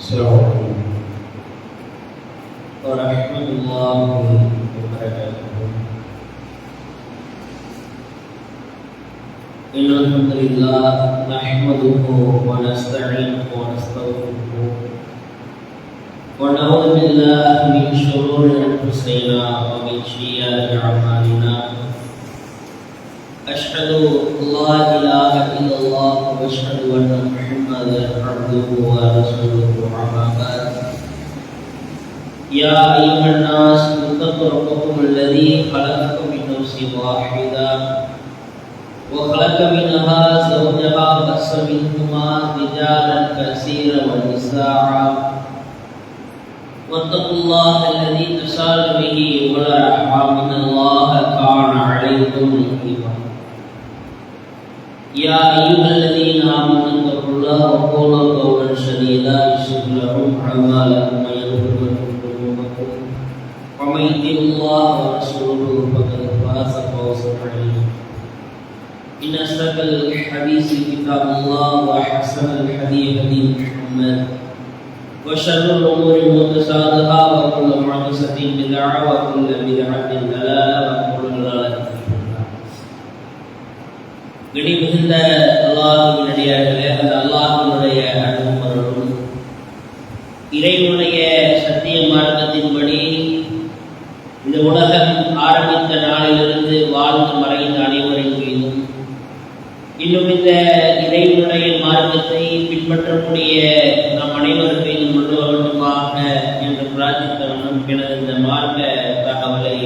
عليكم ورحمة الله وبركاته. إن الحمد لله نحمده ونستعينه ونستغفره ونعوذ بالله من شرور أنفسنا ومن سيئات أعمالنا. أشهد أن لا إله إلا الله وأشهد أن محمدا عبده ورسوله أما بعد. يا أيها الناس اتقوا ربكم الذي خلقكم من نفس واحدة وخلق منها زوجها وبث منهما رجالا كثيرا ونساء. واتقوا الله الذي تسال به والارحام ان الله كان عليكم رقيبا. يا أيها الذين آمنوا اتقوا الله وقولوا قولا سديدا يصلح لكم أعمالكم ويغفر لكم ذنوبكم. ومن يطع الله ورسوله فقد فاز فوزا عظيما. إن أصدق الحديث كتاب الله وأحسن الحديث هدي محمد. وشر الأمور محدثاتها وكل محدثة بدعة وكل بدعة ضلالة وكل ضلالة இடி மிகுந்த அல்லாஹினுடைய அந்த அல்லாஹினுடைய அனுமரும் இறைவனுடைய சத்திய மார்க்கத்தின்படி இந்த உலகம் ஆரம்பித்த நாளிலிருந்து வாழ்ந்து மறைந்த அனைவரின் மீதும் இன்னும் இந்த இறைவனுடைய மார்க்கத்தை பின்பற்றக்கூடிய நம் அனைவர் மீதும் கொண்டு வேண்டுமாக என்று பிரார்த்தித்தவனும் எனது இந்த மார்க்க தகவலை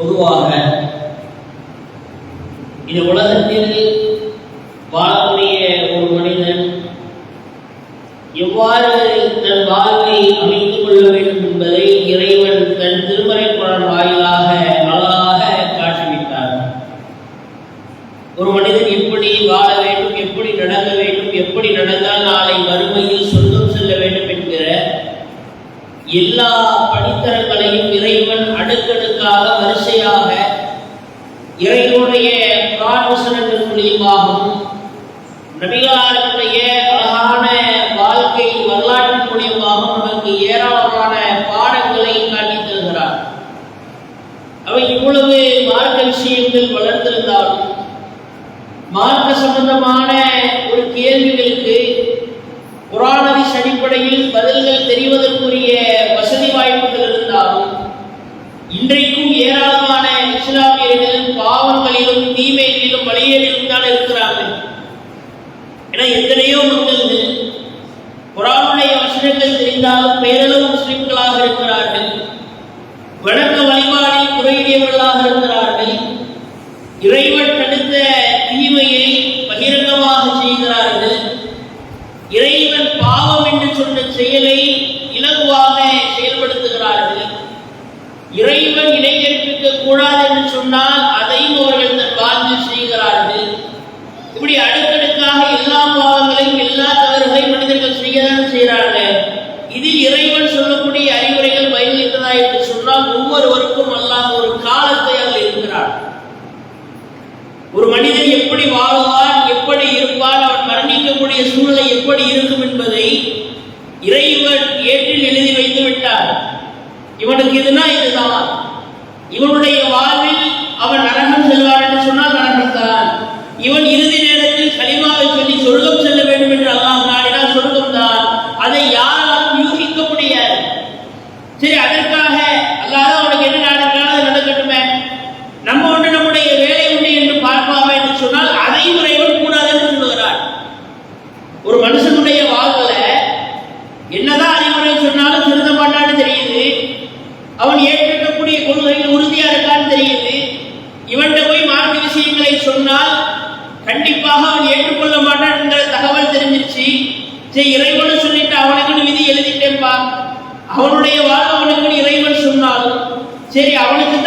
பொதுவாக இது உலகத்தில் வாழக்கூடிய ஒரு மனிதன் எவ்வாறு தன் வாழ்வை அமைத்துக் கொள்ள வேண்டும் என்பதை இறைவன் தன் திருமறை குரல் வாயிலாக அழகாக காட்டிவிட்டார் ஒரு மனிதன் எப்படி வாழ வேண்டும் எப்படி நடக்க வேண்டும் எப்படி நடந்தால் நாளை வறுமையில் சொந்தம் செல்ல வேண்டும் என்கிற எல்லா படித்தரங்களையும் இறைவன் அடுக்கடுக்காக வரிசையாக இறைவனுடைய பிரார்த்தனங்கள் மூலியமாகவும் நபிகளாருடைய அழகான வாழ்க்கை வரலாற்றின் மூலியமாகவும் நமக்கு ஏராளமான பாடங்களை காட்டித் தருகிறார் அவை இவ்வளவு மார்க்க விஷயங்கள் வளர்ந்திருந்தாலும் மார்க்க சம்பந்தமான ஒரு கேள்விகளுக்கு புராணதிஸ் அடிப்படையில் பதில்கள் தெரிவதற்குரிய வசதி வாய்ப்புகள் இருந்தாலும் இன்றைக்கும் ஏராளமான இஸ்லாமியர்கள் பாவங்களிலும் தீமைகளிலும் வழியேறிலும் தான் இருக்கிறார்கள் ஏன்னா எத்தனையோ மக்கள் குரானுடைய வசனங்கள் தெரிந்தாலும் பேரளவு முஸ்லிம்களாக இருக்கிறார்கள் வணக்க வழிபாடில் குறையவர்களாக இருக்கிறார்கள் இறைவன் தடுத்த தீமையை பகிரங்கமாக செய்கிறார்கள் இறைவன் பாவம் என்று சொன்ன செயலை இலகுவாக செயல்படுத்துகிறார்கள் இறைவன் இணை கற்பிக்க கூடாது என்று சொன்னால் அதையும் அவர்கள் தன் வாழ்வில் செய்கிறார்கள். இப்படி அடுக்கடுக்காக எல்லா பாவங்களையும் எல்லா தவறுகளையும் மனிதர்கள் செய்யதான் செய்கிறார்கள். இதில் இறைவன் சொல்லக்கூடிய அறிவுரைகள் பயன்படுத்ததா என்று சொன்னால் ஒவ்வொருவருக்கும் அல்லாத ஒரு காலத்தை அதில் இருக்கிறார் ஒரு மனிதன் எப்படி வாழ்வான் எப்படி இருப்பான் அவன் மரணிக்கக்கூடிய சூழ்நிலை எப்படி இருக்கும் என்பதை இறைவன் ஏற்றில் எழுதி வைத்து விட்டார் இவனுக்கு இதுனா இதுதான். இவனுடைய வாழ்வில் அவன் நரகம் செல்வான் என்று சொன்னால் நரகம் தான் இவன் இறுதி நேரத்தில் கலிமாவை சொல்லி சொர்க்கம் செல்ல வேண்டும் என்று அல்லாஹ் நாடினால் சொர்க்கம் தான் அதை யாராலும் யூகிக்க முடியாது சரி அதற்காக அல்லாத அவனுக்கு என்ன நடக்கிறான் அது நடக்கட்டுமே நம்ம ஒன்று நம்முடைய வேலை உண்டு என்று பார்ப்பாமா என்று சொன்னால் அதையும் இறைவன் கூடாது என்று சொல்லுகிறார் ஒரு மனுஷனுடைய வாழ்வுல என்னதான் அறிவுரை சொன்னாலும் திருந்த மாட்டான்னு தெரியுது அவன் ஏற்றிருக்கக்கூடிய கொள்கையில் உறுதியா இருக்கான்னு தெரியுது இவன்கிட்ட போய் மார்க்க விஷயங்களை சொன்னால் கண்டிப்பாக அவன் ஏற்றுக்கொள்ள மாட்டான் என்கிற தகவல் தெரிஞ்சிருச்சு சரி இறைவன் சொல்லிட்டு அவனுக்குன்னு விதி எழுதிட்டேன்பா அவனுடைய வாழ்வு அவனுக்குன்னு இறைவன் சொன்னாலும் சரி அவனுக்கு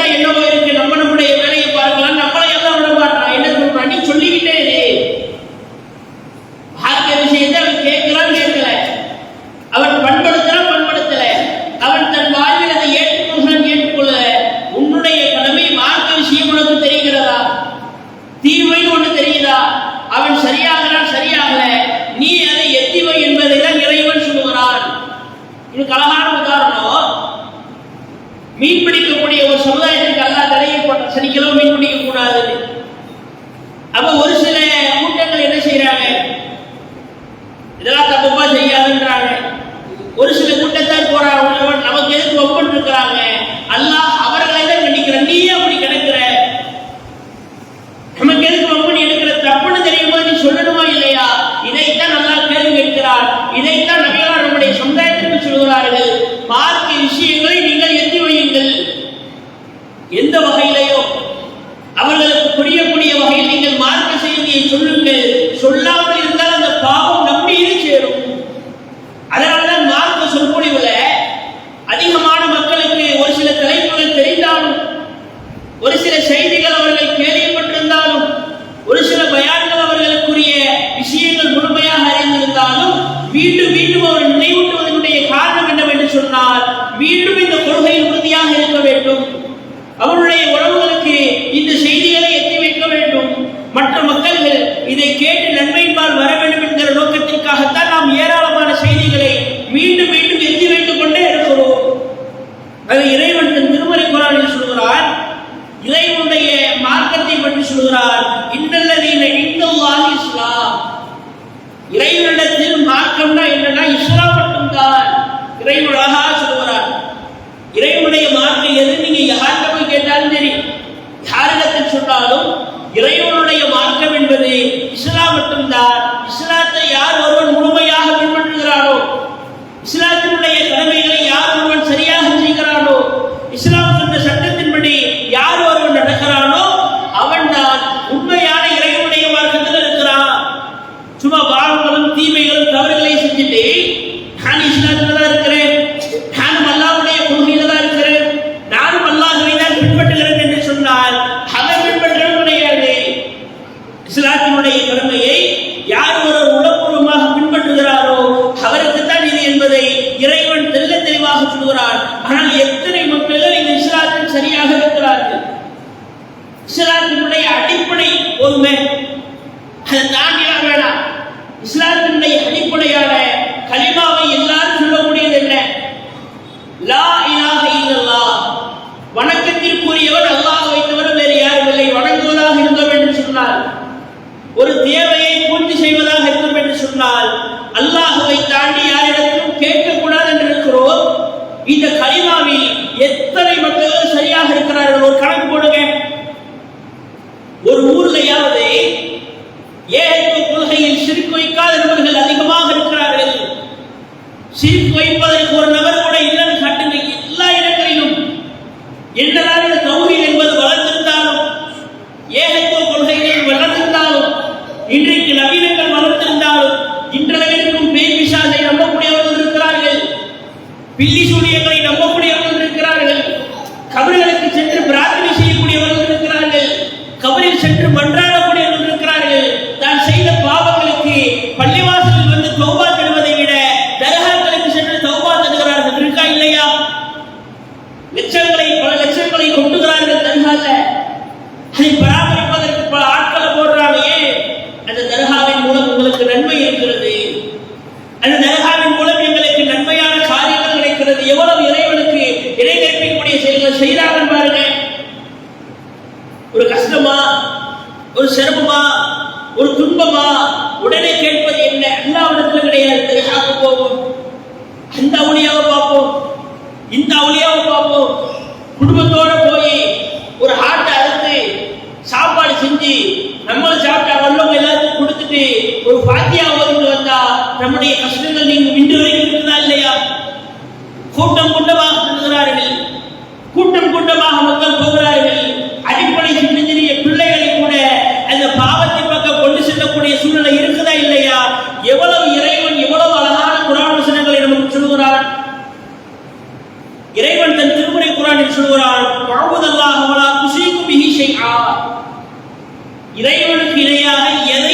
இறைவனிடத்தில் மார்க்கம்னா என்னன்னா மட்டும் தான் இறைவன் அழகா சொல்லுகிறார் இறைவனுடைய மார்க்கம் எது? நீங்க யார்கிட்ட போய் கேட்டாலும் சரி. யாரிடத்தில் சொன்னாலும் இறைவனுடைய மாற்றம் என்பது இஸ்லாம் மட்டும்தான். போதுமே? அதை தாண்டிலாம் வேணாம். இஸ்லாத்தினுடைய அடிப்படையான கலிமாவை எல்லாரும் சொல்லக்கூடியது என்ன? லா இலாக இல்லல்லா வணக்கத்திற்குரியவர் அல்லாஹ் வைத்தவர் வேறு யாரும் இல்லை. வணங்குவதாக இருந்தோம் என்று சொன்னால் ஒரு தேவையை பூர்த்தி செய்வதாக இருக்க என்று சொன்னால் அல்லாஹுவை தாண்டி யாரிடத்திலும் கேட்கக்கூடாது என்று இருக்கிறோம். இந்த கலிமாவில் எத்தனை மக்கள் சரியாக இருக்கிறார்கள்? ஒரு கணக்கு போடுங்க. நம்பக்கூடியவர்கள் இருக்கிறார்கள். கபர்களுக்கு சென்று பிரார்த்தனை செய்யக்கூடியவர்கள் இருக்கிறார்கள். கபரில் சென்று மன்ற நம்முடைய கஷ்டங்கள் நீங்கள் இன்று இருக்கிறதா இல்லையா? கூட்டம் கூட்டமாக செல்கிறார்கள் கூட்டம் கூட்டமாக மக்கள் போகிறார்கள். அடிப்படை சின்ன பிள்ளைகளை கூட அந்த பாவத்தை பக்கம் கொண்டு செல்லக்கூடிய சூழ்நிலை இருக்குதா இல்லையா? எவ்வளவு இறைவன் எவ்வளவு அழகான குரான் வசனங்களை நமக்கு சொல்கிறான் இறைவன் தன் திருமுறை குரானில் சொல்கிறான் வாழ்வதல்லாக குசிக்கும் இறைவனுக்கு இணையாக எதை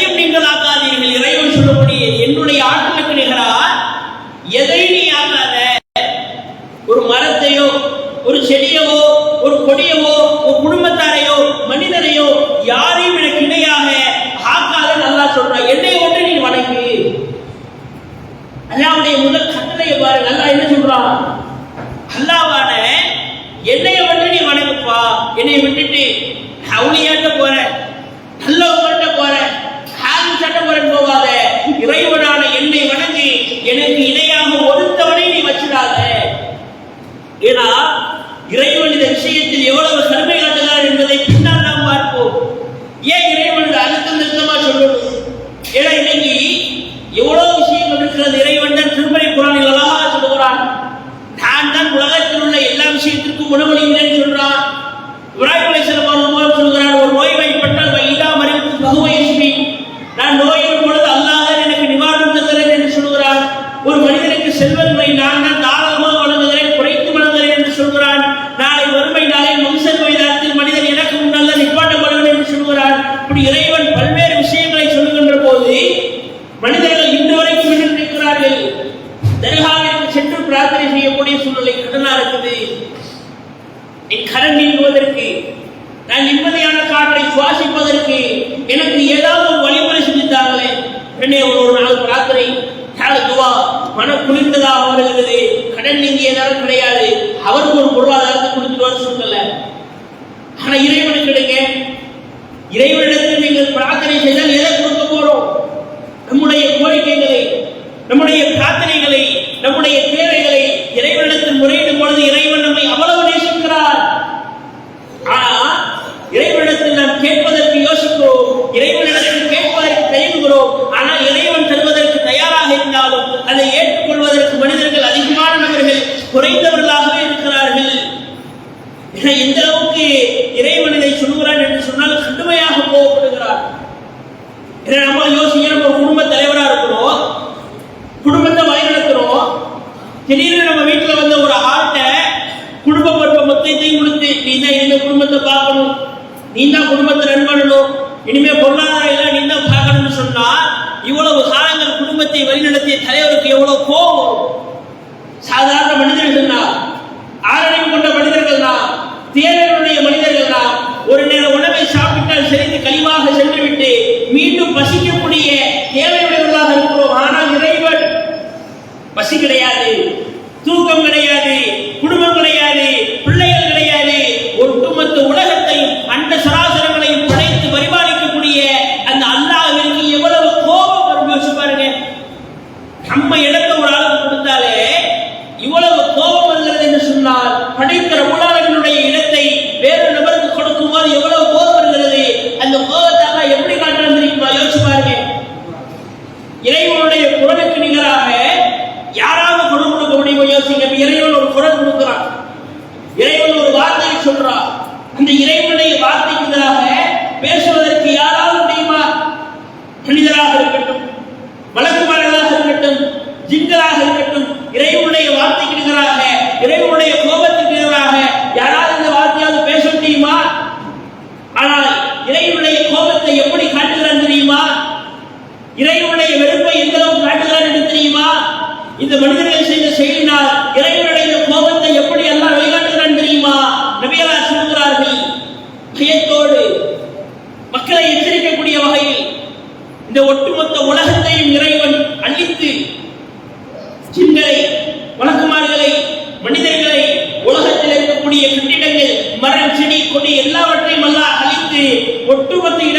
கடன் நீங்குவதற்கு நான் நிம்மதியான காற்றை சுவாசிப்பதற்கு எனக்கு ஏதாவது ஒரு வழிமுறை செஞ்சுட்டாங்களே. உடனே ஒரு நாள் பிரார்த்தனை துவா மனம் குளிர்ந்ததாக வருகிறது கடன் நீங்கிய நேரம் கிடையாது. அவருக்கு ஒரு பொருளாதாரத்தை கொடுத்துருவான்னு சொல்லல. ஆனா இறைவனை கிடைங்க இறைவனிடத்தில் நீங்கள் பிரார்த்தனை செய்தால் எதை கொடுக்க போறோம்? நம்முடைய கோரிக்கைகளை நம்முடைய ஏன்னா நம்ம யோசிக்க ஒரு குடும்ப தலைவரா இருக்கிறோம்? குடும்பத்தை வழிநடத்துறோம். திடீர்னு நம்ம வீட்டுல வந்த ஒரு ஆட்டை குடும்ப பொறுப்பை மொத்தத்தையும் கொடுத்து நீ தான் இனிமே குடும்பத்தை பார்க்கணும். நீ தான் குடும்பத்தை ரன் பண்ணணும். இனிமே பொருளாதாரம் எல்லாம் நீ தான் பார்க்கணும்னு சொன்னா இவ்வளவு காலங்கள் குடும்பத்தை வழிநடத்திய தலைவருக்கு எவ்வளவு கோபம் சாதாரண மனிதர்கள் தான் ஆரணியம் கொண்ட மனிதர்கள் தான் தேர்தலுடைய மனிதர்கள் தான் ஒரு நேரம் உணவை சாப்பிட்டால் செறிந்து கழிவாக செல்லும் பசிக்கக்கூடிய தேவையுடையவர்களாக இருக்கிறோம். ஆனால் இறைவன் பசி கிடையாது. தூக்கம் கிடையாது. ಒಟ್ಟು ಗೊತ್ತಿಲ್ಲ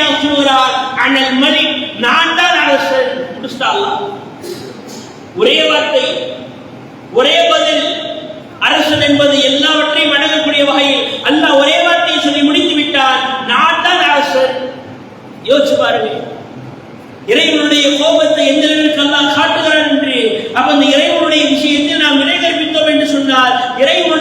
அல்லாஹ் கூறுகிறார் அனல் மலிக் நான் தான் அரசன் ஒரே வார்த்தை ஒரே பதில் அரசன் என்பது எல்லாவற்றையும் அடங்கக்கூடிய வகையில் அல்லாஹ் ஒரே வார்த்தையை சொல்லி முடித்து விட்டார் நான் தான் அரசன் யோசிச்சு பாருங்கள் இறைவனுடைய கோபத்தை எந்த அளவிற்கு அல்லாஹ் காட்டுகிறான் என்று அப்ப அந்த இறைவனுடைய விஷயத்தில் நாம் விலை கற்பித்தோம் என்று சொன்னால் இறைவன்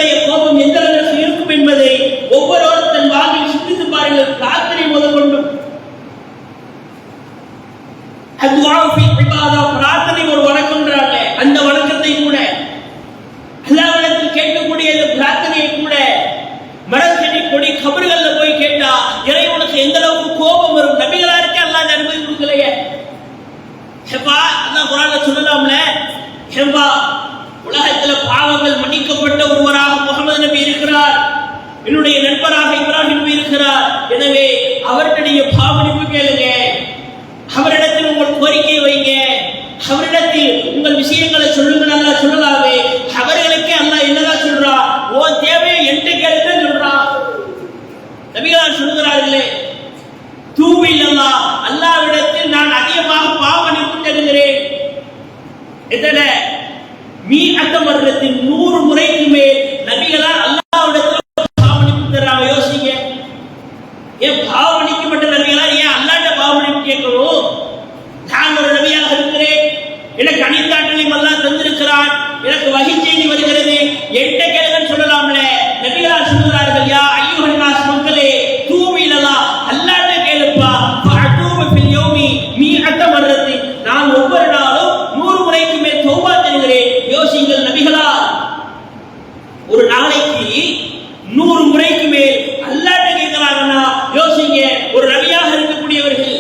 மீ அட்டமரத்தில் நூறு முறைக்கு மேல் நபிகளார் அல்லாவிடத்தில் பாவனிப்பு தர்றாங்க யோசிங்க ஏன் பாவனிக்கப்பட்ட நபிகளார் ஏன் அல்லாட்ட பாவனிப்பு கேட்கணும் நான் ஒரு நபியாக இருக்கிறேன் எனக்கு அணிந்தாட்டலையும் அல்லாஹ் தந்திருக்கிறான் எனக்கு வகை செய்தி வருகிறது எட்ட கேளுங்கன்னு சொல்லலாம்ல நபிகளார் சொல்கிறார்கள் யா ஐயுஹன் நாஸ் மக்களே தூவிலலா அல்லாட்ட கேளுப்பா ஃபஅதூப ஃபில் யௌமி மீஅத்த மர்ரத்தி நான் ஒவ்வொரு நாளும் நூறு முறைக்கு மேல் தௌபா தருகிறேன் யோசிங்கள் நபிகளார் ஒரு நாளைக்கு நூறு முறைக்கு மேல் அல்லாட்ட கேட்கிறாங்கன்னா யோசிங்க ஒரு நபியாக இருக்கக்கூடியவர்கள்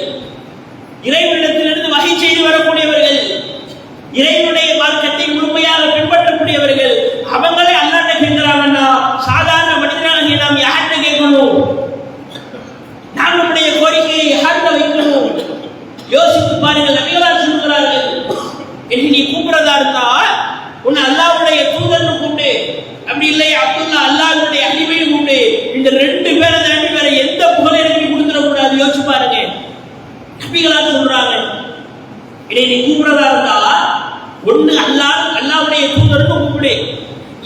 இறைவனிடத்திலிருந்து வகை செய்து வரக்கூடியவர்கள் இறைவனுடைய மார்க்கத்தை முழுமையாக பின்பற்றக்கூடியவர்கள் அவங்களே அல்லாட்ட கேட்கிறாங்கன்னா சாதாரண மனிதனாகிய நாம் யார்கிட்ட கேட்கணும் நாம் நம்முடைய கோரிக்கையை யார்கிட்ட வைக்கணும் யோசித்து பாருங்கள் நபிகளார் சொல்கிறார்கள் என்று நீ கூப்பிடுறதா இருந்தா உன்னை அல்லாவுடைய தூதர்னு கூப்பிடு. அப்படி இல்லை அப்துல்லா அல்லாவுடைய அடிமையும் கூப்பிடு. இந்த ரெண்டு பேரை தாண்டி வேற எந்த புகழை எனக்கு கொடுத்துடக்கூடாது யோசிச்சு பாருங்க. நபிகளார் சொல்றாங்க இதை நீ கூப்பிடுறதா இருந்தா ஒண்ணு அல்லாஹ் அல்லாவுடைய தூதர்னு கூப்பிடு.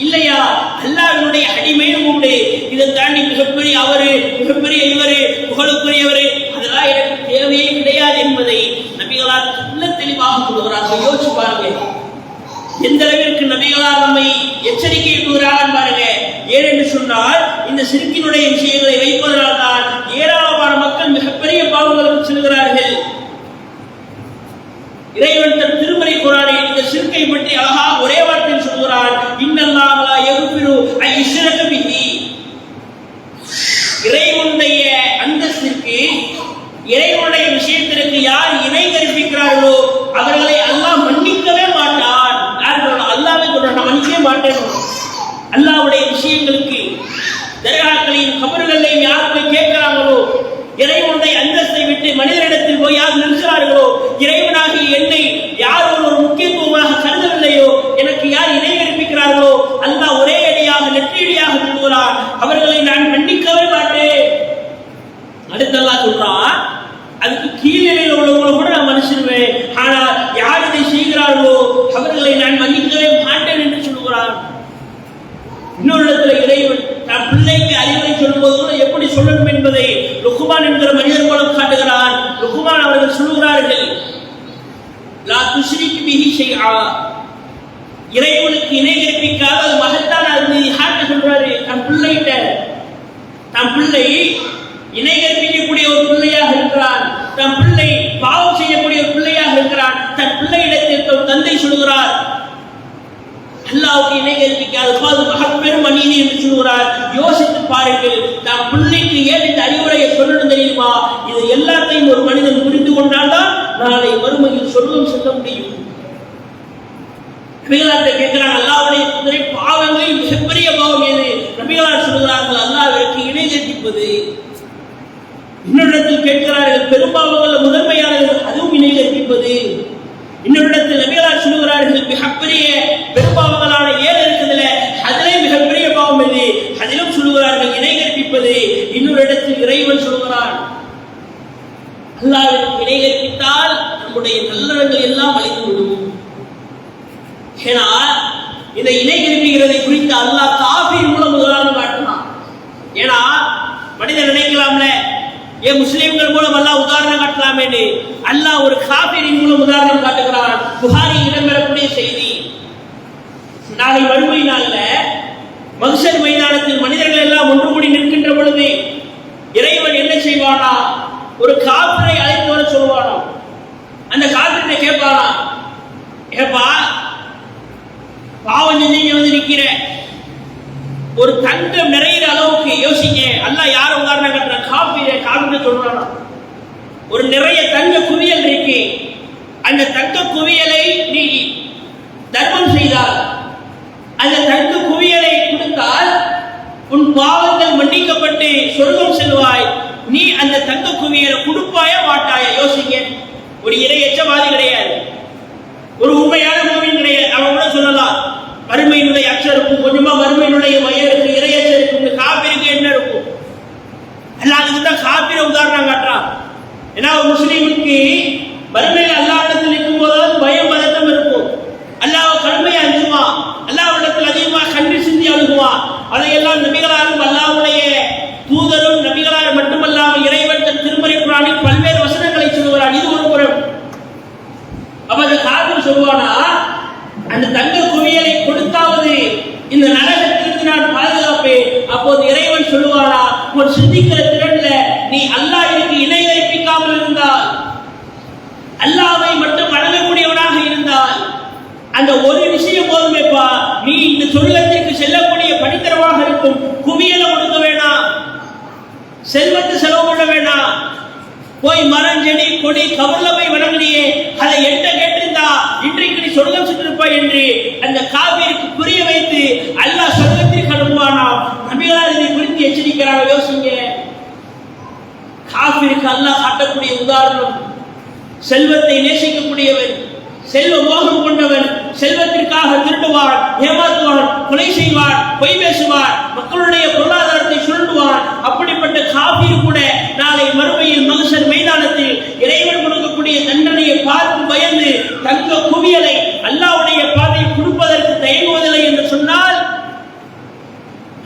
இல்லையா அல்லாவினுடைய அடிமையும் உண்டு இதை தாண்டி மிகப்பெரிய அவரு மிகப்பெரிய இவரு புகழுக்குரியவரு அதெல்லாம் எனக்கு தேவையே கிடையாது என்பதை நபிகளார் நல்ல தெளிவாக சொல்லுகிறார்கள் யோசிச்சு பாருங்க. எந்த அளவிற்கு நபிகளார் நம்மை எச்சரிக்கை கூறுகிறார்கள் பாருங்க. ஏனென்று சொன்னால் இந்த சிறுக்கினுடைய விஷயங்களை வைப்பதனால் தான் ஏராளமான மக்கள் மிகப்பெரிய பாவங்களுக்கு செல்கிறார்கள். இறைவன் தன் திருமறை குரானை இந்த சிறுக்கை பற்றி அழகாக ஒரே வார்த்தையில் சொல்கிறான். இன்னல்லாமலா எகுப்பிரு ஐ இஷ்ரக இறைவனுடைய அந்தஸ்திற்கு இறைவனுடைய விஷயத்திற்கு யார் அவர்களை அல்லாஹ் மன்னிக்கவே மாட்டான். யார் சொல்றாங்க அல்லாஹ்வே சொல்றான் நான் மன்னிக்கவே மாட்டேன் அல்லாவுடைய விஷயங்களுக்கு தர்காக்களையும் கபர்களையும் யார் போய் கேட்கிறாங்களோ இறைவனுடைய அந்தஸ்தை விட்டு மனிதரிடத்தில் போய் யார் நிற்கிறார்களோ இறைவனாகி என்னை யார் ஒரு முக்கியத்துவமாக கருதவில்லையோ எனக்கு யார் இணை கற்பிக்கிறார்களோ அல்லாஹ் ஒரே அடியாக நெற்றியடியாக சொல்கிறான் அவர்களை நான் மன்னிக்கவே மாட்டேன். அடுத்து அல்லாஹ் சொல்றான் அதுக்கு கீழ்நிலையில் உள்ளவங்களை கூட நான் மன்னிச்சிருவேன் ஆனால் யார் இதை செய்கிறார்களோ அவர்களை நான் மன்னிக்கவே மாட்டேன் என்று சொல்கிறான் இன்னொரு இடத்துல இறைவன் தன் பிள்ளைக்கு அறிவுரை சொல்லும்போது கூட எப்படி சொல்லணும் என்பதை லுக்குமான் என்கிற மனிதர் மூலம் காட்டுகிறான் லுக்குமான் அவர்கள் சொல்லுகிறார்கள் லா துஷ்ரிக் பிஹி ஷைஆ. இறைவனுக்கு இணை கற்பிக்காத அது மகத்தான அது யார்கிட்ட சொல்றாரு? தன் பிள்ளைகிட்ட. தன் பிள்ளை இணை கற்பிக்கக்கூடிய ஒரு பிள்ளையாக இருக்கிறான். தன் பிள்ளை பாவம் செய்யக்கூடிய ஒரு பிள்ளையாக இருக்கிறான். தன் பிள்ளையிடத்தில் தன் தந்தை சொல்கிறார் அல்லாவுக்கு இணை கற்பிக்காது அது மகப்பெரும் அநீதி என்று சொல்கிறார் யோசித்து பாருங்கள் நாம் பிள்ளைக்கு ஏன் இந்த அறிவுரையை சொல்லணும் தெரியுமா? இது எல்லாத்தையும் ஒரு மனிதன் புரிந்து கொண்டால்தான் நாளை வறுமையில் சொல்லும் சொல்ல முடியும். நபிகளார்ட்ட கேட்கிறாங்க அல்லாவுடைய குதிரை பாவங்களில் மிகப்பெரிய பாவம் எது? நபிகளார் சொல்கிறார்கள் அல்லாவிற்கு இணை கற்பிப்பது இன்னொரு கேட்கிறார்கள் பெரும்பாவங்கள் முதன்மையானது அதுவும் இணை கற்பிப்பது இன்னொரு இடத்தில் நபிகளார் சொல்லுகிறார்கள் மிகப்பெரிய பெரும்பாவங்களான ஏழு இருக்குதுல அதிலே மிகப்பெரிய பாவம் எது? அதிலும் சொல்லுகிறார்கள் இணை கற்பிப்பது. இன்னொரு இடத்தில் இறைவன் சொல்கிறான் அல்லாவிடம் இணை கற்பித்தால் நம்முடைய நல்லடங்கள் எல்லாம் அழிந்து விடும் ஏன்னா இந்த இணை கற்பிக்கிறதை குறித்து அல்லாஹ் காஃபிர் மூலம் உதாரணம் காட்டினான் ஏன்னா மனிதன் நினைக்கலாம்ல ஏன் முஸ்லீம்கள் மூலம் எல்லாம் உதாரணம் காட்டலாமேன்னு? அல்லாஹ் ஒரு காபிரின் மூலம் உதாரணம் காட்டுகிறான். புகாரி இடம்பெறக்கூடிய செய்தி. நாளை வறுமை நாள்ல மகுசர் மைதானத்தில் மனிதர்கள் எல்லாம் ஒன்று கூடி நிற்கின்ற பொழுது இறைவன் என்ன செய்வானா? ஒரு காப்பிரை அழைத்து வர சொல்வானா அந்த காப்பிரை கேட்பானா? ஏப்பா பாவம் செஞ்சு வந்து நிக்கிற. ஒரு தங்கம் நிறையிற அளவுக்கு யோசிங்க. அல்ல யார் உதாரணம் கட்டுற காப்பி காப்பிரை சொல்றானா? ஒரு நிறைய தங்க குவியல் இருக்கு. அந்த தங்க குவியலை நீ தர்மம் செய்தால் அந்த தங்க குவியலை கொடுத்தால் உன் பாவங்கள் மன்னிக்கப்பட்டு சொர்க்கம் செல்வாய். நீ அந்த தங்க குவியலை கொடுப்பாயா மாட்டாயா? யோசிங்க. ஒரு இறையச்சவாதி கிடையாது. ஒரு உண்மையான மூவின் கிடையாது அவன் கூட சொல்லலாம் வறுமையினுடைய அச்சம் இருக்கும் கொஞ்சமா வறுமையினுடைய மையம் இருக்கும் இறையச்சம் இருக்கும் காப்பிற்கு என்ன இருக்கும் எல்லாத்துக்கும் தான் காப்பிர உதாரணம் காட்டுறான் ஏன்னா ஒரு முஸ்லீமுக்கு வறுமையில் அல்லாஹ்விடத்தில் இருக்கும் போதாவது பயம் பதட்டம் இருக்கும் அல்லாஹ் கடுமையை அஞ்சுவான் அல்லாஹ்விடத்தில் அதிகமாக கண்ணீர் சிந்தி அழுகுவான் அதையெல்லாம் நபிகளாரும் அல்லாஹ்வுடைய தூதரும் நபிகளார் மட்டுமல்லாமல் இறைவன் தன் திருமறை குரானில் பல்வேறு வசனங்களை சொல்லுகிறான் இது ஒரு புறம் அப்ப அந்த வருவானா அந்த தங்க குவியலை கொடுத்தாவது இந்த நரகத்திலிருந்து நான் பாதுகாப்பேன். அப்போது இறைவன் சொல்லுவானா உன் சிந்திக்கிற திறன்ல நீ அல்லாஹ்விற்கு இணை வைப்பிக்காமல் இருந்தால் அல்லாவை மட்டும் வணங்கக்கூடியவனாக இருந்தால் அந்த ஒரு விஷயம் போதுமேப்பா. நீ இந்த சொர்க்கத்திற்கு செல்லக்கூடிய படித்தரமாக இருக்கும். குவியலை ஒடுக்க வேணாம். செல்வத்தை செலவு பண்ண வேண்டாம் போய் மரம் செடி கொடி கவர்ல போய் வணங்கினியே. அதை எட்ட கேட்டிருந்தா சொர்க்கம் சென்றிருப்பாய் என்று அந்த காவியருக்கு புரிய வைத்து அல்லாஹ் சொர்க்கத்திற்கு அனுப்புவானாம். நபிகளார் இதை குறித்து எச்சரிக்கிறாங்க யோசிங்க. காவிரிக்கு அல்லாஹ் காட்டக்கூடிய உதாரணம் செல்வத்தை நேசிக்கக்கூடியவன் செல்வ மோகம் கொண்டவன் செல்வத்திற்காக திருடுவான் ஏமாற்றுவான் கொலை செய்வான் பொய் பேசுவான் மக்களுடைய பொருளாதாரத்தை சுருண்டுவான். அப்படிப்பட்ட காபீர் கூட நாளை மறுமையில் மகசர் மைதானத்தில் இறைவன் கொடுக்கக்கூடிய தண்டனையை பார்த்து பயந்து தங்க குவியலை அல்லாவுடைய பாதையை கொடுப்பதற்கு தயங்குவதில்லை என்று சொன்னால்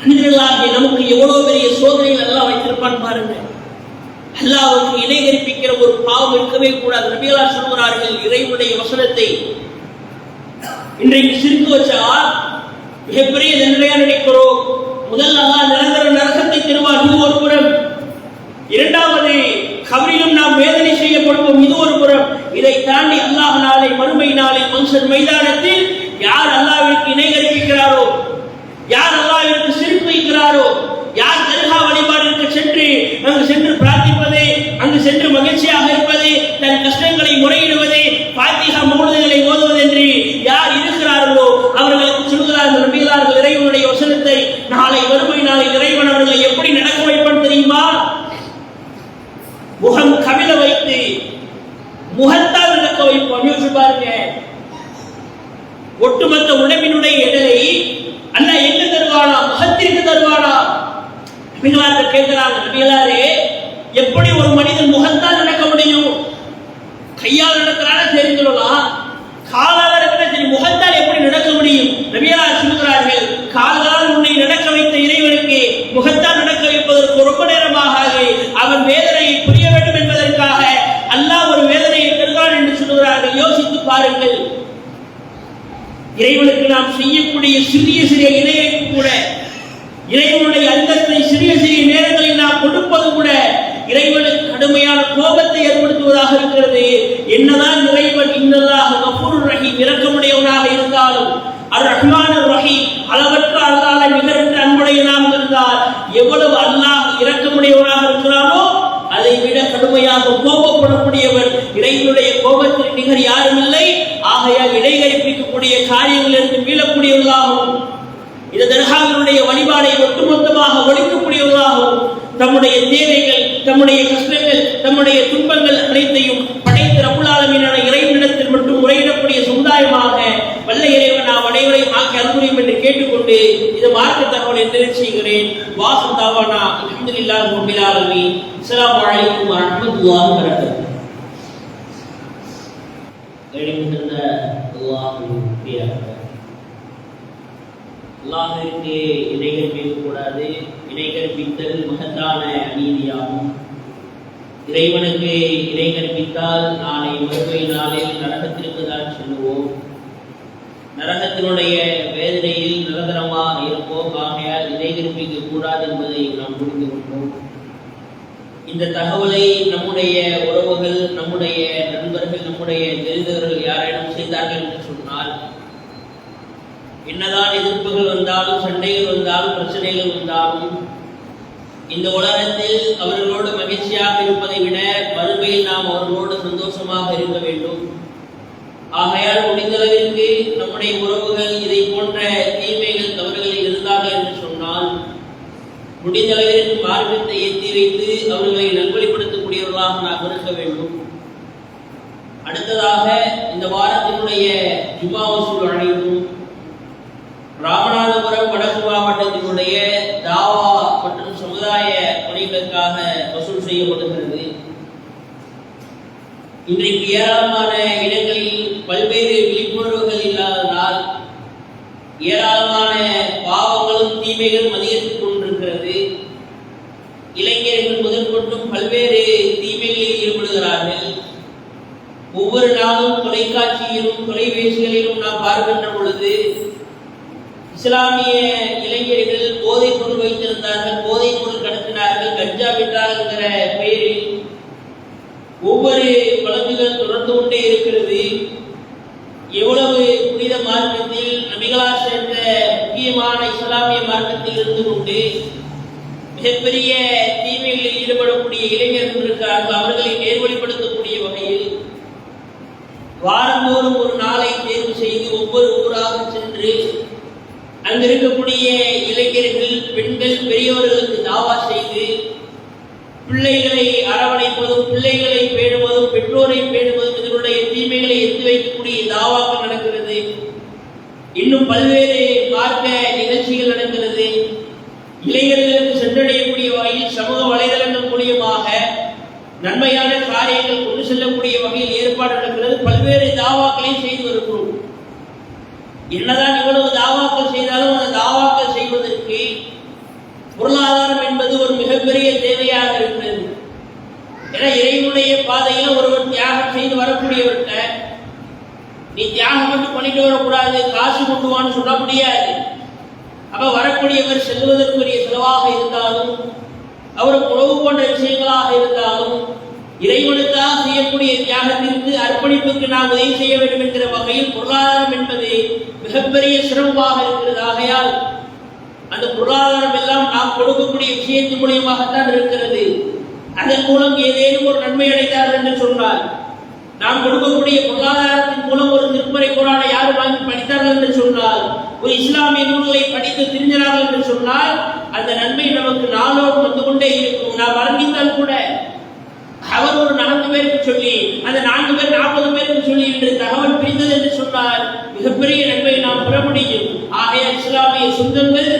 மனிதர்களாகிய நமக்கு எவ்வளவு பெரிய சோதனைகள் எல்லாம் வைத்திருப்பான் பாருங்க அல்லாவுக்கு இணை கற்பிக்கிற ஒரு பாவம் இருக்கவே கூடாது. நபிகளா சொல்கிறார்கள் இறைவனுடைய வசனத்தை இன்றைக்கு சிரித்து வச்சா மிகப்பெரிய தண்டனையா நினைக்கிறோம். முதல் அல்லாஹ் நிரந்தர நரகத்தை தருவார் இது ஒரு புறம். இரண்டாவது கபரிலும் நாம் வேதனை செய்யப்படுவோம் இது ஒரு புறம். இதை தாண்டி அல்லாஹ் நாளை மறுமை நாளை மனுஷன் மைதானத்தில் யார் அல்லாவிற்கு இணை கற்பிக்கிறாரோ? யார் அல்லாவிற்கு சிரிப்பு வைக்கிறாரோ? யார் தர்கா வழிபாட்டிற்கு சென்று அங்கு சென்று பிரார்த்திப்பது அங்கு சென்று மகிழ்ச்சியாக இருப்பது தன் கஷ்டங்களை முறையிடுவது பாத்திகா மௌனங்களை ஓதுவது என்று யார் இருக்கிறார்களோ அவர்களுக்கு சொல்கிறார்கள் நம்பிகிறார்கள் இறைவனுடைய வசனத்தை நாளை வறுமை நாளை இறைவன் அவர்களை எப்படி நடக்க வைப்பான் தெரியுமா முகம் கவிழ வைத்து முகத்தால் நடக்க வைப்பான் யோசிச்சு பாருங்க ஒட்டுமொத்த உடம்பினுடைய எடலை அண்ணா எங்க தருவானா முகத்திற்கு தருவானா நபிகளார் கேட்கிறாங்க நபிகளாரே எப்படி ஒரு மனிதன் முகத்தால் நடக்க முடியும் கையால் தெரிந்து கொள்ளலாம் காலால் சரி முகத்தால் எப்படி நடக்க முடியும்? நபிகளார் சொல்கிறார்கள் கால்களால் உன்னை நடக்க வைத்த இறைவனுக்கு முகத்தால் நடக்க வைப்பதற்கு ரொம்ப நேரமாக அவன் வேதனையை புரிய வேண்டும் என்பதற்காக அல்லாஹ் ஒரு வேதனையை தருகிறான் என்று சொல்கிறார்கள் யோசித்து பாருங்கள். இறைவனுக்கு நாம் செய்யக்கூடிய சிறிய சிறிய இணையை கூட இறைவனுடைய அந்தத்தை சிறிய சிறிய நேரங்களில் நாம் கொடுப்பது கூட இறைவனுக்கு கடுமையான கோபத்தை ஏற்படுத்துவதாக இருக்கிறது. என்னதான் இறைவன் இன்னதாக கபூர் ரஹீம் இரக்கமுடையவனாக இருந்தாலும் அர் ரஹ்மான ரஹீம் அளவற்ற அல்லாத நிகழ்ந்த அன்புடையனாக இருந்தால் எவ்வளவு அல்லாஹ் இறக்கமுடையவராக இருக்கிறானோ அதை விட கடுமையாக கோபப்படக்கூடியவன் இறைவனுடைய கோபத்தில் நிகர் யாரும் இல்லை. ஆகையால் இடை கற்பிக்கக்கூடிய காரியங்களிலிருந்து மீளக்கூடியவர்களாகவும் இந்த தர்காவினுடைய வழிபாடை ஒட்டுமொத்தமாக ஒழிக்கக்கூடியவர்களாகவும் தம்முடைய தேவைகள் தம்முடைய கஷ்டங்கள் தம்முடைய துன்பங்கள் அனைத்தையும் படைத்த ரபுலாலமீனான இறைவனிடத்தில் மட்டும் உரையிடக்கூடிய சமுதாயமாக வல்ல இறைவன் நாம் அனைவரையும் ஆக்கி அருள்புரியும் என்று கேட்டுக்கொண்டு இது மார்க்க தகவலை நிறைவு செய்கிறேன். வாசு தாவானா அல்ஹம்துலில்லாஹி ரப்பில் ஆலமீன். அஸ்ஸலாமு அலைக்கும் வரஹ்மத்துல்லாஹி எழுந்திருந்த அல்லாஹிற்கு இணை கற்பிக்கக்கூடாது இணை கற்பித்தல் மகத்தான அநீதியாகும். இறைவனுக்கு இணை கற்பித்தால் நாளை மறுமை நாளில் நரகத்திற்கு தான் செல்லுவோம். நரகத்தினுடைய வேதனையில் நிரந்தரமாக இருப்போம். ஆகையால் இணை கற்பிக்க கூடாது என்பதை நாம் புரிந்து கொண்டோம். இந்த தகவலை நம்முடைய உறவுகள் நம்முடைய நண்பர்கள் நம்முடைய தெரிந்தவர்கள் யாரேனும் செய்தார்கள் என்று என்னதான் எதிர்ப்புகள் வந்தாலும் சண்டைகள் வந்தாலும் பிரச்சனைகள் வந்தாலும் இந்த உலகத்தில் அவர்களோடு மகிழ்ச்சியாக இருப்பதை விட மறுமையில் நாம் அவர்களோடு சந்தோஷமாக இருக்க வேண்டும். ஆகையால் முடிந்தளவிற்கு நம்முடைய உறவுகள் இதை போன்ற தீமைகள் தவறுகளில் இருந்தார்கள் என்று சொன்னால் முடிந்தளவிற்கு மார்க்கத்தை எத்தி வைத்து அவர்களை நல்வழிப்படுத்தக்கூடியவர்களாக நாம் இருக்க வேண்டும். அடுத்ததாக இந்த வாரத்தினுடைய ஜுமா வசூல் அனைத்தும் ராமநாதபுரம் வடக்கு மாவட்டத்தினுடைய தாவா மற்றும் சமுதாய பணிகளுக்காக வசூல் செய்யப்படுகிறது. இன்றைக்கு ஏராளமான இடங்களில் பல்வேறு விழிப்புணர்வுகள் இல்லாததால் ஏராளமான பாவங்களும் தீமைகளும் அதிகரித்துக் கொண்டிருக்கிறது. இளைஞர்கள் முதற்கொண்டும் பல்வேறு தீமைகளில் ஈடுபடுகிறார்கள். ஒவ்வொரு நாளும் தொலைக்காட்சியிலும் தொலைபேசிகளிலும் நாம் பார்க்கின்ற பொழுது இஸ்லாமிய இளைஞர்கள் போதைப் பொருள் வைத்திருந்தார்கள் போதைப் பொருள் கடத்தினார்கள் கஞ்சா விட்டார்கள் என்கிற பெயரில் ஒவ்வொரு வழக்குகள் தொடர்ந்து கொண்டே இருக்கிறது. எவ்வளவு புனித மார்க்கத்தில் நபிகளா சேர்ந்த முக்கியமான இஸ்லாமிய மார்க்கத்தில் இருந்து கொண்டு மிகப்பெரிய தீமைகளில் ஈடுபடக்கூடிய இளைஞர்கள் இருக்கிறார்கள் அவர்களை நேர்வழிப்படுத்தக்கூடிய வகையில் வாரந்தோறும் ஒரு நாளை தேர்வு செய்து ஒவ்வொரு ஊராக சென்று அங்கிருக்கக்கூடிய இளைஞர்கள் பெண்கள் பெரியவர்களுக்கு தாவா செய்து பிள்ளைகளை அரவணைப்பதும் பிள்ளைகளை பேணுவதும் பெற்றோரை பேணுவதும் இதனுடைய தீமைகளை எடுத்து வைக்கக்கூடிய தாவாக்கள் நடக்கிறது. இன்னும் பல்வேறு மார்க்க நிகழ்ச்சிகள் நடக்கிறது. இளைஞர்களுக்கு சென்றடையக்கூடிய வகையில் சமூக வலைதளங்கள் மூலியமாக நன்மையான காரியங்கள் கொண்டு செல்லக்கூடிய வகையில் ஏற்பாடு நடக்கிறது. பல்வேறு தாவாக்களை செய்து வருகிறோம். என்னதான் இவ்வளவு தாவாக்கள் செய்தாலும் அந்த தாவாக்கள் செய்வதற்கு பொருளாதாரம் என்பது ஒரு மிகப்பெரிய தேவையாக இருக்கிறது ஏன்னா இறைவனுடைய பாதையில ஒருவர் தியாகம் செய்து வரக்கூடியவர்கிட்ட நீ தியாகம் மட்டும் பண்ணிட்டு வரக்கூடாது காசு கொண்டு வான்னு சொல்ல முடியாது. அப்ப வரக்கூடியவர் செல்வதற்குரிய செலவாக இருந்தாலும் அவருக்கு உணவு போன்ற விஷயங்களாக இருந்தாலும் இறைவனுக்காக செய்யக்கூடிய தியாகத்திற்கு அர்ப்பணிப்புக்கு நாம் உதவி செய்ய வேண்டும் என்கிற வகையில் பொருளாதாரம் என்பது மிகப்பெரிய சிரமமாக இருக்கிறது. ஆகையால் அந்த பொருளாதாரம் எல்லாம் நாம் கொடுக்கக்கூடிய விஷயத்தின் மூலியமாகத்தான் இருக்கிறது. அதன் மூலம் ஏதேனும் ஒரு நன்மை அடைத்தார் என்று சொன்னார் நாம் கொடுக்கக்கூடிய பொருளாதாரத்தின் மூலம் ஒரு திருப்பறை குரானை யார் வாங்கி படித்தார்கள் என்று சொன்னால் ஒரு இஸ்லாமிய நூலை படித்து தெரிஞ்சார்கள் என்று சொன்னால் அந்த நன்மை நமக்கு நாளோடு வந்து கொண்டே இருக்கும். நாம் வழங்கித்தால் கூட அவர் ஒரு நான்கு பேருக்கு சொல்லி அந்த நான்கு பேர் நாற்பது பேருக்கு சொல்லி என்று தகவல் பிரிந்தது என்று சொன்னால் மிகப்பெரிய நன்மை நாம் பெற முடியும். ஆகைய இஸ்லாமிய சொந்தங்கள்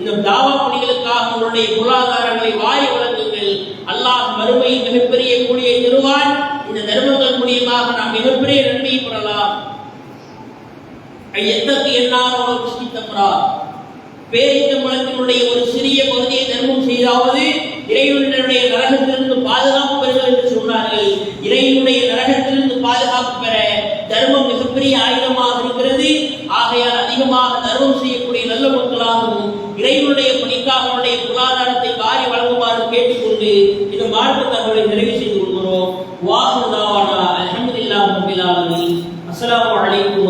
இந்த தாவா பணிகளுக்காக உங்களுடைய பொருளாதாரங்களை வாரி வழங்குங்கள். அல்லாஹ் மறுமையில் மிகப்பெரிய கூலியை தருவான் இந்த தர்மங்கள் மூலியமாக நாம் மிகப்பெரிய நன்மையை பெறலாம் எல்லாரோட என்னாரோ புஷ்டித்தப்ரா மலத்தினுடைய ஒரு சிறிய பகுதியை தர்மம் செய்தாவது இறைவனுடைய நரகத்திலிருந்து பாதுகாப்பு பெறுங்கள் என்று சொன்னார்கள். இறைவனுடைய நரகத்திலிருந்து பாதுகாப்பு பெற தர்மம் மிகப்பெரிய ஆயுதமாக இருக்கிறது. ஆகையால் அதிகமாக தர்மம் செய்யக்கூடிய நல்ல மக்களாகவும் இறைவனுடைய பணிக்காக அவனுடைய பொருளாதாரத்தை வாரி வழங்குமாறு கேட்டுக்கொண்டு இந்த மாற்று தகவலை நிறைவு செய்து கொள்கிறோம். வாசு தாவானா அலமதுல்லா ரபில் ஆலமீன். அஸ்ஸலாமு அலைக்கும்